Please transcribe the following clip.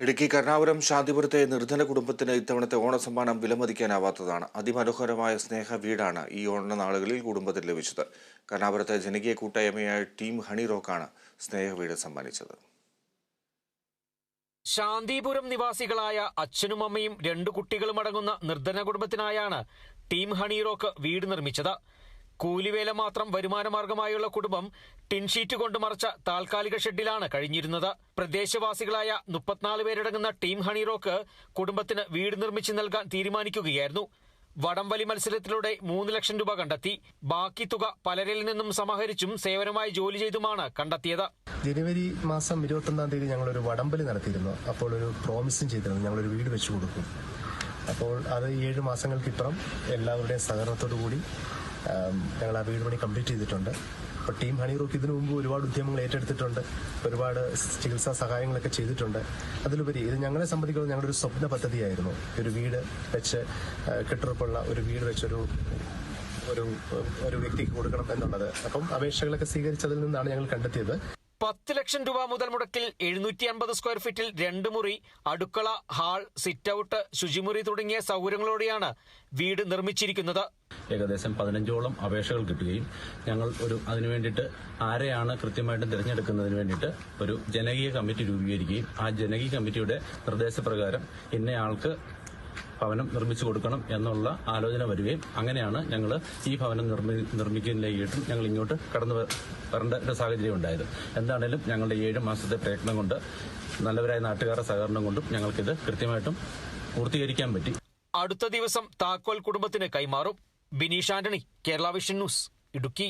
ഇടുക്കി കരുണാപുരം ശാന്തിപുരത്തെ നിർധന കുടുംബത്തിന് ഇത്തവണത്തെ ഓണസമ്മാനം വിലമതിക്കാനാവാത്തതാണ്. അതിമനോഹരമായ സ്നേഹ വീടാണ് ഈ ഓണനാളുകളിൽ കുടുംബത്തിന് ലഭിച്ചത്. കരുണാപുരത്തെ ജനകീയ കൂട്ടായ്മയായ ടീം ഹണി റോക്കാണ് സ്നേഹ വീട് സമ്മാനിച്ചത്. ശാന്തിപുരം നിവാസികളായ അച്ഛനും അമ്മയും രണ്ടു കുട്ടികളും അടങ്ങുന്ന നിർധന കുടുംബത്തിനായാണ് ടീം ഹണി റോക്ക് വീട് നിർമ്മിച്ചത്. കൂലിവേല മാത്രം വരുമാനമാർഗമായുള്ള കുടുംബം ടിൻഷീറ്റ് കൊണ്ട് മറച്ച താൽക്കാലിക ഷെഡിലാണ് കഴിഞ്ഞിരുന്നത്. പ്രദേശവാസികളായ മുപ്പത്തിനാല് പേരടങ്ങുന്ന ടീം ഹണിറോക്ക് കുടുംബത്തിന് വീട് നിർമ്മിച്ചു നൽകാൻ തീരുമാനിക്കുകയായിരുന്നു. വടംവലി മത്സരത്തിലൂടെ മൂന്ന് ലക്ഷം രൂപ കണ്ടെത്തി. ബാക്കി തുക പലരിൽ നിന്നും സമാഹരിച്ചും സേവനമായി ജോലി ചെയ്തുമാണ് കണ്ടെത്തിയത്. ജനുവരി മാസം ഇരുപത്തൊന്നാം തീയതി ഞങ്ങൾ ഒരു വടംവലി നടത്തിയിരുന്നു. അപ്പോൾ ഒരു പ്രോമിസും ചെയ്തിരുന്നു. ഞങ്ങൾ ഒരു വീട് വെച്ചു കൊടുക്കും. അപ്പോൾ അത് ഏഴ് മാസങ്ങൾക്കിപ്പുറം എല്ലാവരുടെയും സഹകരണത്തോടു കൂടി ഞങ്ങൾ ആ വീട് പണി കംപ്ലീറ്റ് ചെയ്തിട്ടുണ്ട്. അപ്പോൾ ടീം ഹണി ഇതിനു മുമ്പ് ഒരുപാട് ഉദ്യമങ്ങൾ ഏറ്റെടുത്തിട്ടുണ്ട്. ഒരുപാട് ചികിത്സാ സഹായങ്ങളൊക്കെ ചെയ്തിട്ടുണ്ട്. അതിലുപരി ഇത് ഞങ്ങളെ സംബന്ധിക്കുന്നത് ഞങ്ങളുടെ ഒരു സ്വപ്ന പദ്ധതിയായിരുന്നു. ഒരു വീട് വെച്ച് കെട്ടുറപ്പുള്ള ഒരു വീട് വെച്ചൊരു ഒരു ഒരു വ്യക്തിക്ക് കൊടുക്കണം എന്നുള്ളത്. അപ്പം അപേക്ഷകളൊക്കെ സ്വീകരിച്ചതിൽ നിന്നാണ് ഞങ്ങൾ കണ്ടെത്തിയത്. പത്ത് ലക്ഷം രൂപ മുതൽ മുടക്കിൽ എഴുന്നൂറ്റി അൻപത് സ്ക്വയർ ഫീറ്റിൽ രണ്ട് മുറി അടുക്കള ഹാൾ സിറ്റ് ഔട്ട് ശുചിമുറി തുടങ്ങിയ സൗകര്യങ്ങളോടെയാണ് വീട് നിർമ്മിച്ചിരിക്കുന്നത്. ഏകദേശം പതിനഞ്ചോളം അപേക്ഷകൾ കിട്ടുകയും ഞങ്ങൾ ഒരു അതിനു വേണ്ടിയിട്ട് ആരെയാണ് കൃത്യമായിട്ടും തിരഞ്ഞെടുക്കുന്നതിന് വേണ്ടിയിട്ട് ഒരു ജനകീയ കമ്മിറ്റി രൂപീകരിക്കുകയും ആ ജനകീയ കമ്മിറ്റിയുടെ നിർദ്ദേശപ്രകാരം ഇന്നയാൾക്ക് ഭവനം നിർമ്മിച്ചു കൊടുക്കണം എന്നുള്ള ആലോചന വരികയും അങ്ങനെയാണ് ഞങ്ങൾ ഈ ഭവനം നിർമ്മി നിർമ്മിക്കുന്നതിലേക്കും ഞങ്ങൾ ഇങ്ങോട്ട് കടന്നു വരേണ്ട ഒരു സാഹചര്യം ഉണ്ടായത്. എന്താണേലും ഞങ്ങളുടെ ഏഴ് മാസത്തെ പ്രയത്നം കൊണ്ട് നല്ലവരായ നാട്ടുകാരുടെ സഹകരണം കൊണ്ടും ഞങ്ങൾക്കിത് കൃത്യമായിട്ടും പൂർത്തീകരിക്കാൻ പറ്റി. അടുത്ത ദിവസം താക്കോൽ കുടുംബത്തിന് കൈമാറും. Bineesh Antony Kerala vision news Idukki.